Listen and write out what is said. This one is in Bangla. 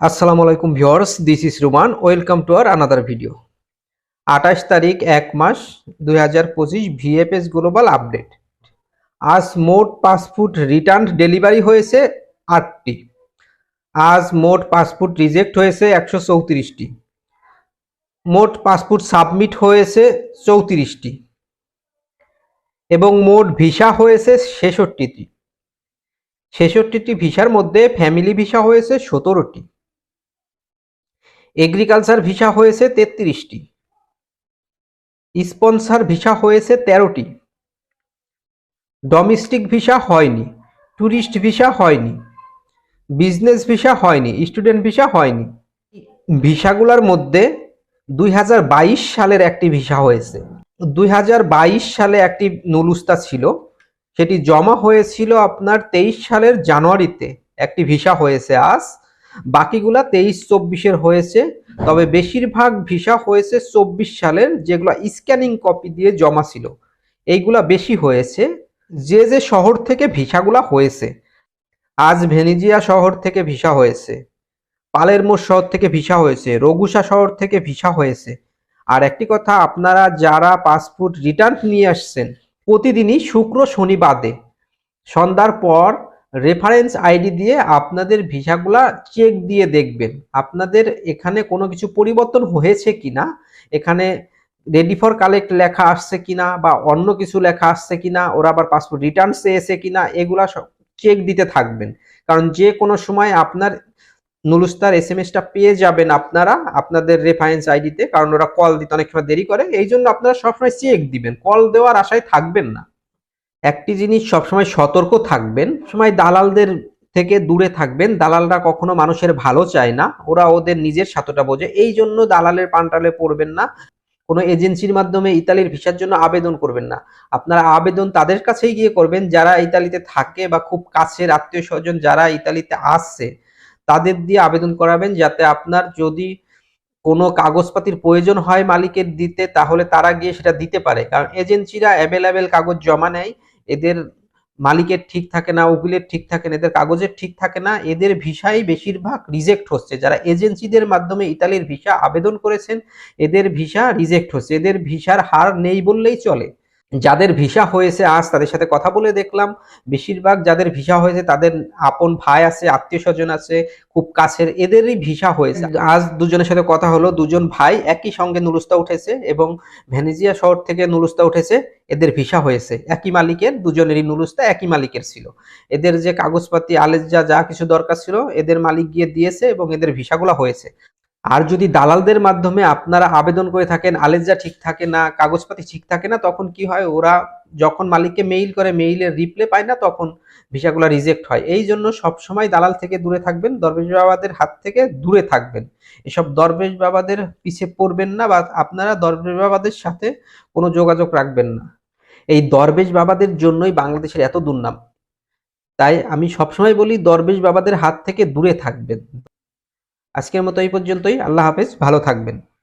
আসসালামু আলাইকুম viewers this is Ruman welcome to our another video আঠাশ তারিখ, এক মাস, দুই হাজার পঁচিশ ভিএফএস গ্লোবাল আপডেট আজ মোট পাসপোর্ট রিটার্ন ডেলিভারি হয়েছে আটটি। আজ মোট পাসপোর্ট রিজেক্ট হয়েছে একশো চৌত্রিশটি। মোট পাসপোর্ট সাবমিট হয়েছে চৌত্রিশটি। এবং মোট ভিসা হয়েছে ছেষট্টিটি। ছেষট্টিটি ভিসার মধ্যে ফ্যামিলি ভিসা হয়েছে সতেরোটি। এগ্রিকালচার ভিসা হয়েছে তেত্রিশটি। স্পন্সার ভিসা হয়েছে তেরোটি। ডোমেস্টিক ভিসা হয়নি। ট্যুরিস্ট ভিসা হয়নি। বিজনেস ভিসা হয়নি। স্টুডেন্ট ভিসা হয়নি। ভিসাগুলোর মধ্যে দুই হাজার বাইশ সালের একটি ভিসা হয়েছে। দুই হাজার বাইশ সালে একটি নুলুস্তা ছিল। সেটি জমা হয়েছিল আপনার তেইশ সালের জানুয়ারিতে। একটি ভিসা হয়েছে আজ। বাকিগুলা তেইশ চব্বিশের হয়েছে, তবে বেশিরভাগ ভিসা হয়েছে চব্বিশ সালের, যেগুলো স্ক্যানিং কপি দিয়ে জমা ছিল। এইগুলা বেশি হয়েছে, যে যে শহর থেকে ভিসাগুলা হয়েছে। আজ ভেনিজিয়া শহর থেকে ভিসা হয়েছে পালেরমো শহর থেকে ভিসা হয়েছে, রঘুসা শহর থেকে ভিসা হয়েছে। আর একটি কথা, আপনারা যারা পাসপোর্ট রিটার্ন নিয়ে আসছেন, প্রতিদিনই শুক্র শনি বাদে, সন্ধ্যার পর রেফারেন্স আইডি দিয়ে আপনাদের ভিসাগুলা চেক দিয়ে দেখবেন। আপনাদের এখানে কোনো কিছু পরিবর্তন হয়েছে কিনা, এখানে রেডি ফর কালেক্ট লেখা আসছে কিনা বা অন্য কিছু লেখা আসছে কিনা, ওরা আবার পাসপোর্ট রিটার্ন চেয়েছে কিনা, এগুলা চেক দিতে থাকবেন। কারণ যে কোনো সময় আপনার নুলুস্তার এস এম এসটা পেয়ে যাবেন আপনারা, আপনাদের রেফারেন্স আইডিতে কারণ ওরা কল দিতে অনেক সময় দেরি করে এই জন্য আপনারা সবসময় চেক দিবেন। কল দেওয়ার আশায় থাকবেন না। একটি জিনিস সবসময় সতর্ক থাকবেন, সময় দালালদের থেকে দূরে থাকবেন, দালালরা কখনো মানুষের ভালো চায় না, ওরা ওদের নিজের স্বার্থটা বোঝে, এই জন্য দালালের পান্টালে পড়বেন না, কোনো এজেন্সির মাধ্যমে ইতালির ভিসার জন্য আবেদন করবেন না, আপনারা আবেদন তাদের কাছেই গিয়ে করবেন, যারা ইতালিতে থাকে বা খুব কাছের আত্মীয় স্বজন যারা ইতালিতে আসছে, তাদের দিয়ে আবেদন করাবেন, যাতে আপনার যদি কোনো কাগজপাতির প্রয়োজন হয় মালিকের দিতে, তাহলে তারা গিয়ে সেটা দিতে পারে, কারণ এজেন্সিরা অ্যাভেলেবেল কাগজ জমা নেয় এদের মালিকের ঠিক থাকে না, উকিলের ঠিক থাকে না, এদের কাগজের ঠিক থাকে না, এদের ভিসাই বেশিরভাগ রিজেক্ট হচ্ছে। যারা এজেন্সিদের মাধ্যমে ইতালির ভিসা আবেদন করেছেন, এদের ভিসা রিজেক্ট হচ্ছে। এদের ভিসার হার নেই বললেই চলে। যাদের ভিসা হয়েছে আজ তাদের সাথে কথা বলে দেখলাম। বেশিরভাগ যাদের ভিসা হয়েছে তাদের আপন ভাই আছে আত্মীয় স্বজন আছে খুব কাছের এদেরই ভিসা হয়েছে। আজ দুজনের সাথে কথা হলো দুজন ভাই একই সঙ্গে নুলুস্তা উঠেছে এবং ভেনেজিয়া শহর থেকে নুলুস্তা উঠেছে এদের ভিসা হয়েছে। একই মালিকের দুজনেরই নুলুস্তা একই মালিকের ছিল। এদের যে কাগজপাতি আলেজা যা কিছু দরকার ছিল এদের মালিক গিয়ে দিয়েছে এবং এদের ভিসাগুলো হয়েছে। আর যদি দালালদের মাধ্যমে আপনারা আবেদন করে থাকেন, আলেজা ঠিক থাকে না, কাগজপাতি ঠিক থাকে না, তখন কি হয়? ওরা যখন মালিককে মেইল করে মেইলের রিপ্লে পায় না, তখন ভিসাগুলো রিজেক্ট হয়। এই জন্য সবসময় দালাল থেকে দূরে থাকবেন, দরবেশ বাবাদের হাত থেকে দূরে থাকবেন। এসব দরবেশ বাবাদের পিছে পড়বেন না বা আপনারা দরবেশ বাবাদের সাথে কোনো যোগাযোগ রাখবেন না। এই দরবেশ বাবাদের জন্যই বাংলাদেশের এত দুর্নাম। তাই আমি সবসময় বলি, দরবেশ বাবাদের হাত থেকে দূরে থাকবেন। আজকের মতো এই পর্যন্তই। আল্লাহ হাফেজ ভালো থাকবেন।